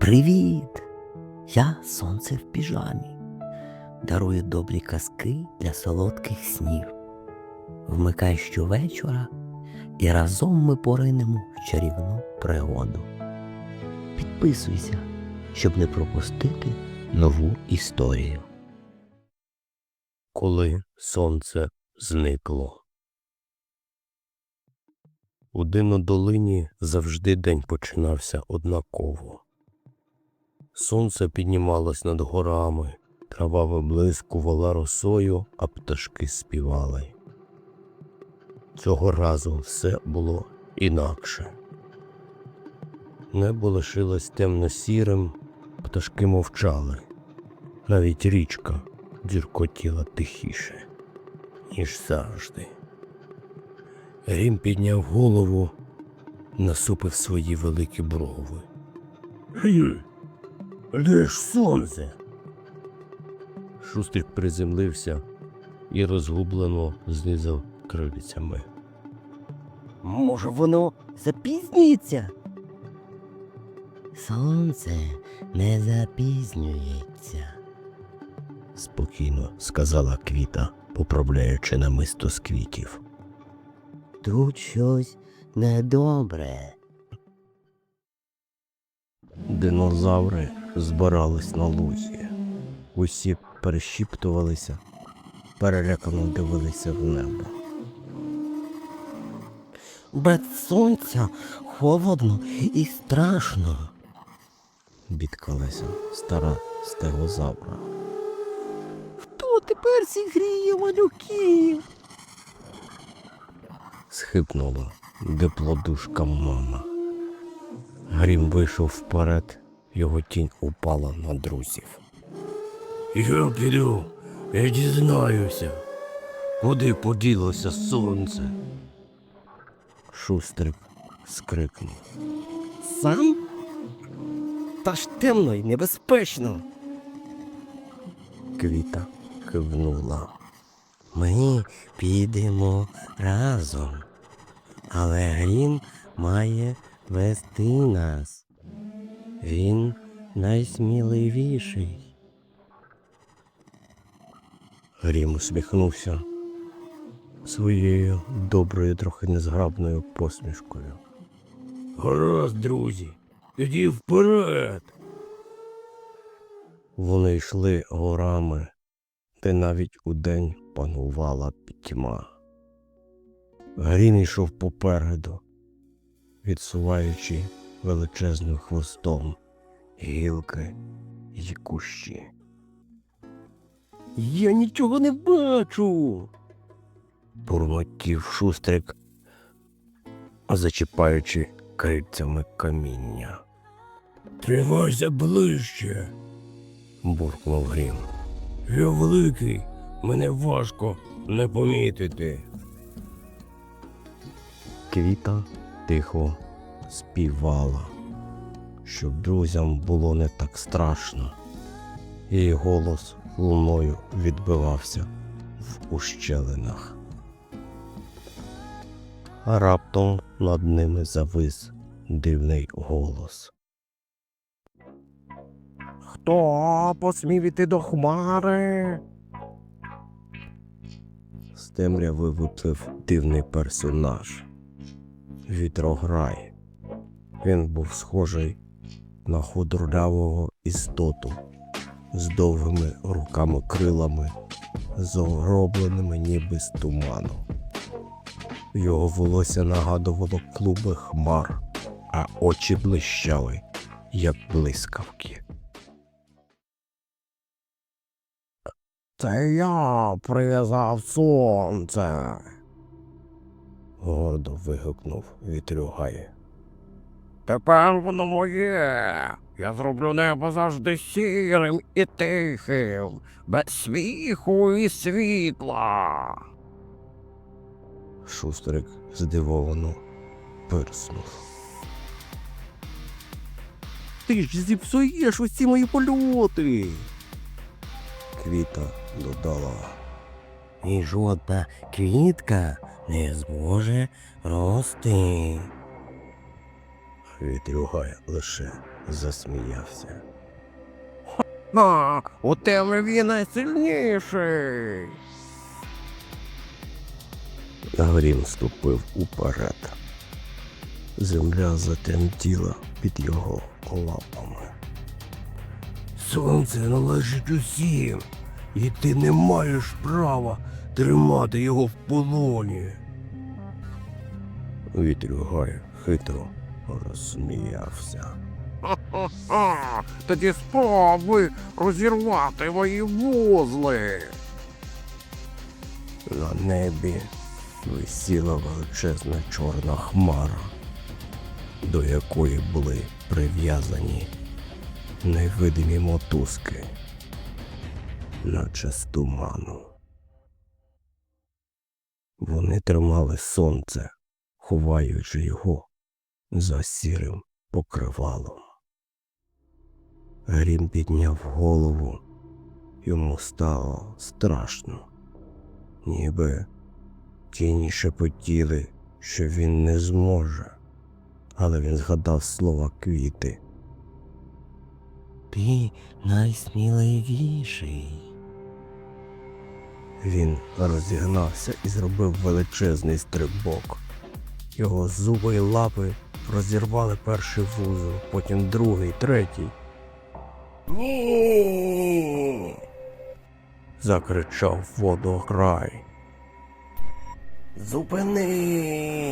Привіт! Я сонце в піжамі. Дарую добрі казки для солодких снів. Вмикай щовечора, і разом ми поринемо в чарівну пригоду. Підписуйся, щоб не пропустити нову історію. Коли сонце зникло. У динодолині завжди день починався однаково. Сонце піднімалось над горами, трава виблискувала росою, а пташки співали. Цього разу все було інакше. Небо лишилось темно-сірим, пташки мовчали. Навіть річка дзюркотіла тихіше, ніж завжди. Рім підняв голову, насупив свої великі брови. Де ж сонце? Шустрик приземлився і розгублено знизав крильцями. Може, воно запізнюється? Сонце не запізнюється, спокійно сказала квіта, поправляючи намисто з квітів. Тут щось недобре. Динозаври збирались на лузі. Усі перешіптувалися, перелякано дивилися в небо. Без сонця холодно і страшно. Бідкалася стара стегозавра. Хто тепер зігріє малюків? Схипнула диплодушка мама. Грім вийшов вперед, його тінь упала на друзів. Я піду, я дізнаюся, куди поділося сонце. Шустрик скрикнув. Сам? Та ж темно і небезпечно. Квіта кивнула. Ми підемо разом, але Грім має вести нас. Він найсміливіший. Грім усміхнувся своєю доброю, трохи незграбною посмішкою. Гаразд, друзі, тоді вперед. Вони йшли горами, де навіть удень панувала пітьма. Грім йшов попереду, відсуваючи величезним хвостом гілки й кущі. Я нічого не бачу. бурмотів шустрик, зачіпаючи крильцями каміння. Тримайся ближче, буркнув Грім. Я великий, мене важко не помітити. Квіта тихо співала, щоб друзям було не так страшно. Її голос луною відбивався в ущелинах. А раптом над ними завис дивний голос. Хто посмів іти до хмари? З темряви виплив дивний персонаж. Вітрограй. Він був схожий на худорлявого істоту з довгими руками крилами, загробленими ніби з туману. Його волосся нагадувало клуби хмар, а очі блищали, як блискавки. Це я прив'язав сонце. Гордо вигукнув вітрюгай. Тепер воно моє. Я зроблю небо завжди сірим і тихим, без сміху і світла. Шустрик здивовано пирснув. Ти ж зіпсуєш усі мої польоти. Квіта додала. І жодна квітка не зможе рости. Вітрюгай лише засміявся. А, у темряві найсильніший. Грім ступив уперед. Земля затремтіла під його лапами. Сонце належить усім, і ти не маєш права тримати його в полоні. Вітрюгай хитро розсміявся. Ха-ха-ха, тоді спробуй розірвати мої вузли. На небі висіла величезна чорна хмара, до якої були прив'язані невидимі мотузки, наче з туману. Вони тримали сонце, ховаючи його за сірим покривалом. Грім підняв голову, йому стало страшно ніби тіні шепотіли, що він не зможе, але він згадав слова квіти. Ти найсміливіший. Він розігнався і зробив величезний стрибок. Його зуби й лапи розірвали перший вузол, потім другий, третій. Ні. закричав водограй. Зупинись.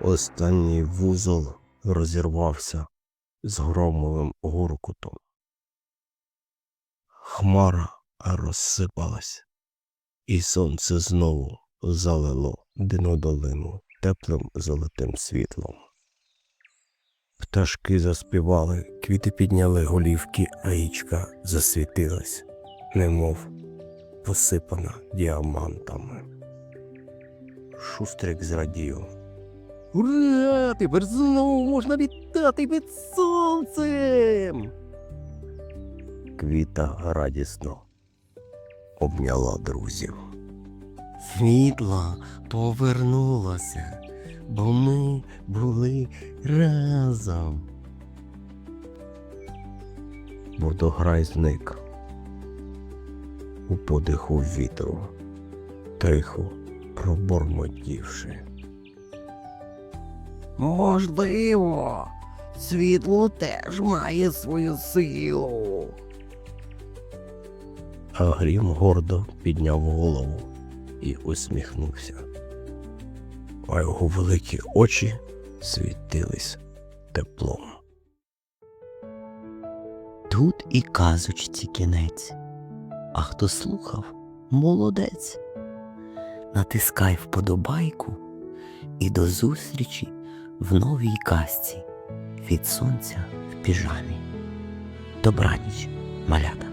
Останній вузол розірвався з громовим гуркутом. Хмара розсипалась, і сонце знову залило динодолину теплим золотим світлом. Пташки заспівали, квіти підняли голівки, а річка засвітилась, немов посипана діамантами. Шустрик зрадів. Ура! Тепер знову можна літати під сонцем. Квіта радісно обняла друзів. Світло повернулося, бо ми були разом. Водограй зник у подиху вітру, тихо пробормотівши. Можливо, світло теж має свою силу. А грім гордо підняв голову і усміхнувся. А його великі очі світились теплом. Тут і казочці кінець. А хто слухав, молодець. Натискай вподобайку і до зустрічі в новій казці від сонця в піжамі. Добраніч, малята.